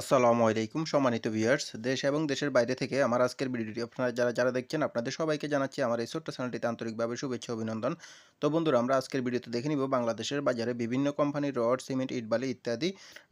আসসালামু আলাইকুম সম্মানিত ভিউয়ার্স দেশ এবং দেশের বাইরে থেকে আমার আজকের ভিডিওটি আপনারা যারা যারা দেখছেন, আপনাদের সবাইকে জানাচ্ছি আমার এই ছোট্ট চ্যানেলটিতে আন্তরিকভাবে শুভেচ্ছা, অভিনন্দন। তো বন্ধুরা, আমরা আজকের ভিডিওতে দেখে নিব বাংলাদেশের বাজারে বিভিন্ন কোম্পানির রড, সিমেন্ট ইটবালি ইত্যাদি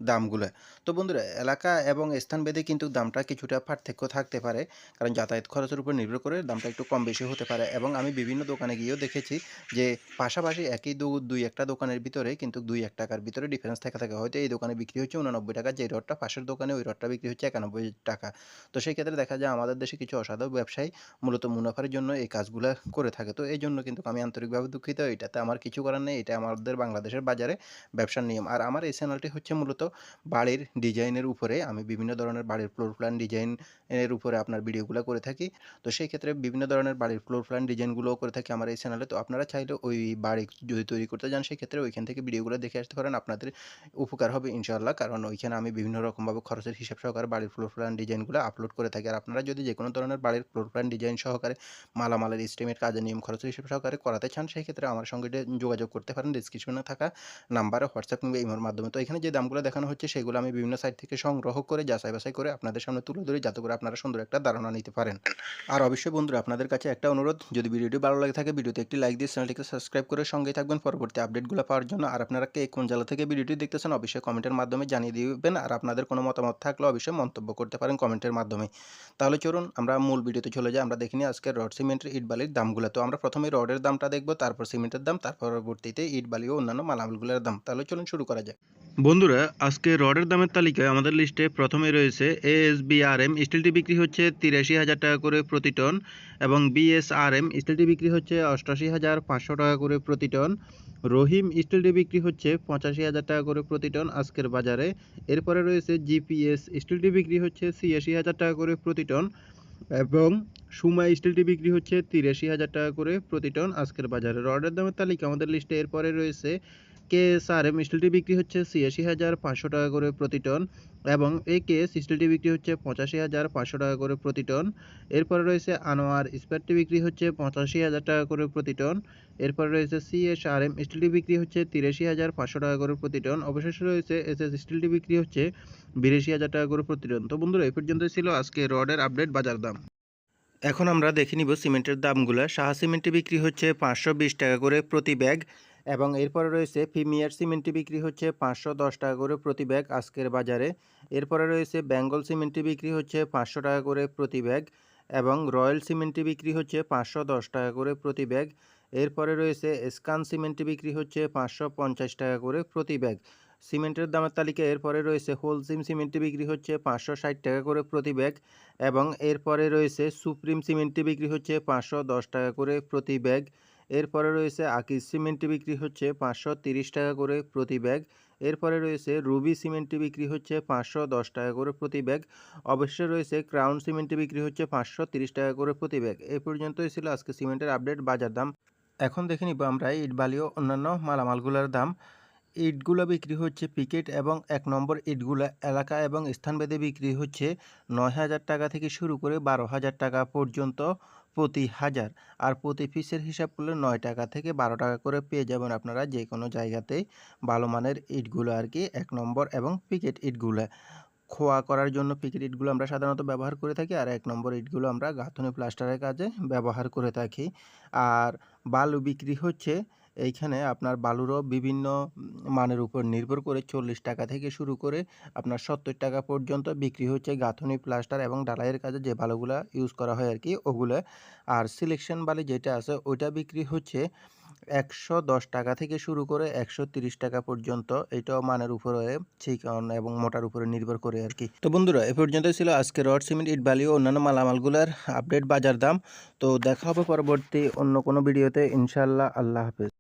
দামগুলো। তো বন্ধুরা, এলাকা এবং স্থানভেদে কিন্তু দামটা কিছুটা পার্থক্য থাকতে পারে, কারণ যাতায়াত খরচের উপর নির্ভর করে দামটা একটু কম বেশি হতে পারে এবং আমি বিভিন্ন দোকানে গিয়েও দেখেছি যে পাশাপাশি একই দুই একটা দোকানের ভিতরে কিন্তু দুই এক টাকার ভিতরে ডিফারেন্স থাকা, থাকে। হয়তো এই দোকানে বিক্রি হচ্ছে উনানব্বই টাকা, যে রডটা পাশের দোকানে ওই রডটা বিক্রি হচ্ছে একানব্বই টাকা। তো সেই ক্ষেত্রে দেখা যায় আমাদের দেশে কিছু অসাধু ব্যবসায়ী মূলত মুনাফার জন্য এই কাজগুলো করে থাকে। তো এই জন্য কিন্তু আমি আন্তরিকভাবে দুঃখিত, এটাতে আমার কিছু করার নেই, এটা আমাদের বাংলাদেশের বাজারে ব্যবসার নিয়ম। আর আমার এই চ্যানেলটি হচ্ছে মূলত বাড়ির ডিজাইনের উপরে, আমি বিভিন্ন ধরনের বাড়ির ফ্লোর প্ল্যান ডিজাইনের উপরে আপনার ভিডিওগুলো করে থাকি। তো সেই ক্ষেত্রে বিভিন্ন ধরনের বাড়ির ফ্লোর প্ল্যান ডিজাইনগুলোও করে থাকি আমার এই চ্যানেলে তো আপনারা চাইলে ওই বাড়ি যদি তৈরি করতে যান সেই ক্ষেত্রে ওইখান থেকে ভিডিওগুলো দেখে আসতে পারেন। আপনাদের উপকার হবে ইনশাআল্লাহ, কারণ ওইখানে আমি বিভিন্ন রকমভাবে খরচের হিসাব সহকারে বাড়ির ফ্লোর প্ল্যান ডিজাইনগুলো আপলোড করে থাকি। আর আপনারা যদি যে কোনো ধরনের বাড়ির ফ্লোর প্ল্যান ডিজাইন সহকারে মালামালের স্টিমের কাজের নিয়ম, খরচের হিসাব সহকারে করাতে চান সেই ক্ষেত্রে আমার সঙ্গে যোগাযোগ করতে পারেন ডিসক্রিপশনে থাকা নাম্বারে হোয়াটসঅ্যাপ কিংবা ইমোর মাধ্যমে। তো এখানে যে দামগুলো দেখানো হচ্ছে, সেগুলো আমি বিভিন্ন সাইট থেকে সংগ্রহ করে, যাচাই বাছাই করে আপনাদের সামনে তুলে ধরি, যাতে করে আপনারা সুন্দর একটা ধারণা নিতে পারেন। আর অবশ্যই বন্ধুরা, আপনাদের কাছে একটা অনুরোধ, যদি ভিডিওটি ভালো লাগে থাকে, ভিডিওতে একটি লাইক দিয়ে চ্যানেলটিকে সাবস্ক্রাইব করে সঙ্গে থাকবেন। পরবর্তী আপডেটগুলো পাওয়ার জন্য। আর আপনারা কে কোন জেলা থেকে ভিডিওটি দেখতেছেন, অবশ্যই কমেন্টের মাধ্যমে জানিয়ে দিবেন। আর আপনাদের কোনো মতামত থাকলে অবশ্যই মন্তব্য করতে পারেন কমেন্টের মাধ্যমে। তাহলে চলুন আমরা মূল ভিডিওতে চলে যাই। আমরা দেখিনি আজকে রড সিমেন্টের ইট বালির দামগুলো। তো আমরা প্রথমে রডের দামটা দেখব, তারপর সিমেন্টের দাম, তার পরবর্তীতে ইট বালি ও অন্যান্য মালামালগুলোর দাম। তাহলে চলুন শুরু করা যাক। বন্ধুরা, আজকে রডের দামের তালিকায় আমাদের লিস্টে প্রথমে রয়েছে এএসবিআরএম, স্টিলটি বিক্রি হচ্ছে তিরাশি হাজার টাকা করে প্রতি টন এবং বিএসআরএম, স্টিলটি বিক্রি হচ্ছে অষ্টাশি হাজার পাঁচশো টাকা করে প্রতি টন। রহিম, স্টিলটি বিক্রি হচ্ছে পঁচাশি হাজার টাকা করে প্রতি টন আজকের বাজারে। এরপরে রয়েছে জিপিএস স্টিলটি বিক্রি হচ্ছে ছিয়াশি হাজার টাকা করে প্রতি টন এবং সুমা স্টিলটি বিক্রি হচ্ছে তিরাশি হাজার টাকা করে প্রতি টন। আজকের বাজারে রডের দামের তালিকা আমাদের লিস্টে এরপরে রয়েছে। কেএসআরএম স্টিলটি বিক্রি হচ্ছে ছিয়াশি হাজার পাঁচশো টাকা করে প্রতি টন এবং এ কেএস স্টিলটি বিক্রি হচ্ছে পঁচাশি হাজার পাঁচশো টাকা করে প্রতি টন। এরপরে রয়েছে আনোয়ার, ইস্পাতটি বিক্রি হচ্ছে পঁচাশি হাজার টাকা করে প্রতি টন। এরপরে রয়েছে সিএসআরএম স্টিলটি বিক্রি হচ্ছে তিরাশি হাজার পাঁচশো টাকা করে প্রতি টন। অবশেষে রয়েছে এসএস স্টিলটি বিক্রি হচ্ছে বিরাশি হাজার টাকা করে প্রতি টন। তো বন্ধুরা, এই পর্যন্ত ছিল আজকে রডের আপডেট বাজার দাম। এখন আমরা দেখে নিব সিমেন্টের দামগুলো। সাহা সিমেন্টে বিক্রি হচ্ছে পাঁচশো বিশ টাকা করে প্রতি ব্যাগ। এবং এরপরে রয়েছে প্রিমিয়ার সিমেন্টে বিক্রি হচ্ছে পাঁচশো দশ টাকা করে প্রতি ব্যাগ আজকের বাজারে। এরপরে রয়েছে বেঙ্গল সিমেন্টটি বিক্রি হচ্ছে পাঁচশো টাকা করে প্রতি ব্যাগ এবং রয়্যাল সিমেন্টটি বিক্রি হচ্ছে পাঁচশো দশ টাকা করে প্রতি ব্যাগ। এরপরে রয়েছে স্কান সিমেন্টে বিক্রি হচ্ছে পাঁচশো পঞ্চাশ টাকা করে প্রতি ব্যাগ। সিমেন্টের দামের তালিকা এরপরে রয়েছে হোলসিম সিমেন্টে বিক্রি হচ্ছে পাঁচশো ষাট টাকা করে প্রতি ব্যাগ এবং এরপরে রয়েছে সুপ্রিম সিমেন্টটি বিক্রি হচ্ছে পাঁচশো দশ টাকা করে প্রতি ব্যাগ। এরপরে রয়েছে আকিজ সিমেন্টে বিক্রি হচ্ছে পাঁচশো টাকা করে প্রতি ব্যাগ। এরপরে রয়েছে রুবি সিমেন্টে বিক্রি হচ্ছে পাঁচশো দশ টাকা করে প্রতি ব্যাগ। অবশ্যই রয়েছে ক্রাউন সিমেন্টে বিক্রি হচ্ছে পাঁচশো টাকা করে প্রতি ব্যাগ। এ পর্যন্তই ছিল আজকে সিমেন্টের আপডেট, বাজার দাম। এখন দেখে নিব আমরা ইট ও অন্যান্য মালামালগুলোর দাম। ইটগুলো বিক্রি হচ্ছে পিকেট এবং এক নম্বর ইটগুলো এলাকা এবং স্থানভেদে বিক্রি হচ্ছে নয় হাজার টাকা থেকে শুরু করে বারো হাজার টাকা পর্যন্ত। প্রতি হাজার। আর প্রতি পিসের হিসাব করলে নয় টাকা থেকে বারো টাকা করে পেয়ে যাবেন আপনারা যে কোনো জায়গাতেই ভালো মানের ইটগুলো আর কি, এক নম্বর এবং পিকেট ইটগুলো। খোয়া করার জন্য পিকেট ইটগুলো আমরা সাধারণত ব্যবহার করে থাকি আর এক নম্বর ইটগুলো আমরা গাঁথনি প্লাস্টারের কাজে ব্যবহার করে থাকি। আর বালু বিক্রি হচ্ছে এইখানে আপনার বালুরও বিভিন্ন মানের উপর নির্ভর করে চল্লিশ টাকা থেকে শুরু করে আপনার সত্তর টাকা পর্যন্ত বিক্রি হচ্ছে গাঁথনি, প্লাস্টার এবং ডালাইয়ের কাজে যে বালুগুলো ইউজ করা হয় আর কি ওগুলো। আর সিলেকশন বালি যেটা আছে ওইটা বিক্রি হচ্ছে একশো দশ টাকা থেকে শুরু করে একশো তিরিশ টাকা পর্যন্ত। এটাও মানের উপরে চিকন এবং মোটার উপরে নির্ভর করে আর কি তো বন্ধুরা, এ পর্যন্ত ছিল আজকে রড, সিমেন্ট, ইট, বালি ও অন্যান্য মালামালগুলোর আপডেট বাজার দাম। তো দেখা হবে পরবর্তী অন্য কোনো ভিডিওতে ইনশাল্লাহ আল্লাহ হাফেজ।